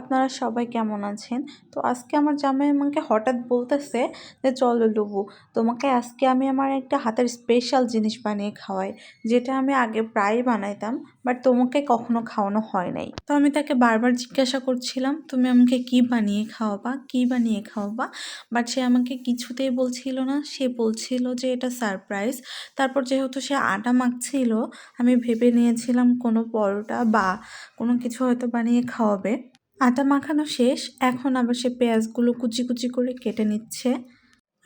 আপনারা সবাই কেমন আছেন? তো আজকে আমার জামাই আমাকে হঠাৎ বলতেছে যে, চলো লুবু, তোমাকে আজকে আমি আমার একটা হাতের স্পেশাল জিনিস বানিয়ে খাওয়াই, যেটা আমি আগে প্রায়ই বানাইতাম বাট তোমাকে কখনো খাওয়ানো হয় নাই। তো আমি তাকে বারবার জিজ্ঞাসা করছিলাম, তুমি আমাকে কি বানিয়ে খাওয়াবা? কি বানিয়ে খাওয়াবা? বাট সে আমাকে কিছুতেই বলছিল না। সে বলছিল যে, এটা সারপ্রাইজ তারপর যেহেতু সে আটা মাখছিল, আমি ভেবে নিয়েছিলাম কোনো পরোটা বা কোনো কিছু হয়তো বানিয়ে খাওয়াবে। আটা মাখানো শেষ, এখন আবার সে পেঁয়াজগুলো কুচি কুচি করে কেটে নিচ্ছে।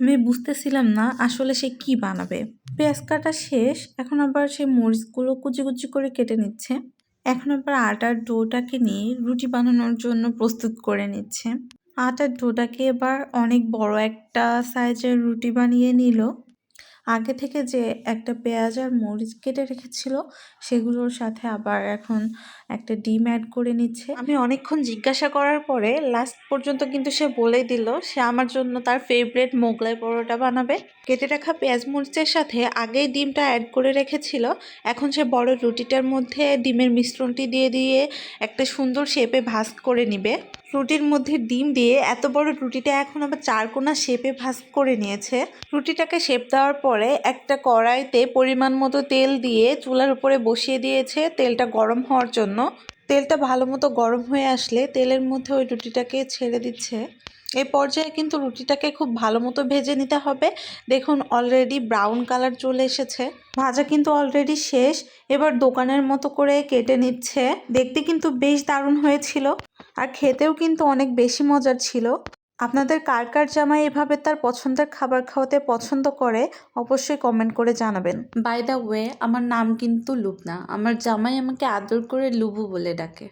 আমি বুঝতেছিলাম না আসলে সে কি বানাবে। পেঁয়াজ কাটা শেষ, এখন আবার সে মরিচগুলো কুচি কুচি করে কেটে নিচ্ছে। এখন আবার আটার ডোটাকে নিয়ে রুটি বানানোর জন্য প্রস্তুত করে নিচ্ছে। আটার ডোটাকে এবার অনেক বড় একটা সাইজের রুটি বানিয়ে নিল। আগে থেকে যে একটা পেঁয়াজ আর মরিচ কেটে রেখেছিল, সেগুলোর সাথে আবার এখন একটা ডিম অ্যাড করে নিচ্ছে। আমি অনেকক্ষণ জিজ্ঞাসা করার পরে লাস্ট পর্যন্ত কিন্তু সে বলেই দিল, সে আমার জন্য তার ফেভারেট মোগলাই পরোটা বানাবে। কেটে রাখা পেঁয়াজ মরিচের সাথে আগেই ডিমটা অ্যাড করে রেখেছিল, এখন সে বড় রুটিটার মধ্যে ডিমের মিশ্রণটি দিয়ে দিয়ে একটা সুন্দর শেপে ভাজ করে নিবে। রুটির মধ্যে ডিম দিয়ে এত বড় রুটিটা এখন আবার চারকোনা শেপে ভাজ করে নিয়েছে। রুটিটাকে শেপ দেওয়ার পরে একটা কড়াইতে পরিমাণ মতো তেল দিয়ে চুলার উপরে বসিয়ে দিয়েছে তেলটা গরম হওয়ার জন্য। তেলটা ভালো মতো গরম হয়ে আসলে তেলের মধ্যে ওই রুটিটাকে ছেড়ে দিচ্ছে। এই পর্যায়ে কিন্তু রুটিটাকে খুব ভালো মতো ভেজে নিতে হবে। দেখুন অলরেডি ব্রাউন কালার চলে এসেছে। ভাজা কিন্তু অলরেডি শেষ। এবার দোকানের মতো করে কেটে নিচ্ছে। দেখতে কিন্তু বেশ দারুণ হয়েছিল। আর খেতেও কিন্তু অনেক বেশি মজার ছিল। আপনাদের কার কার জামাই এভাবে তার পছন্দের খাবার খাওয়াতে পছন্দ করে, অবশ্যই কমেন্ট করে জানাবেন। বাই দ্য ওয়ে আমার নাম কিন্তু লুবনা। আমার জামাই আমাকে আদর করে লুবু বলে ডাকে।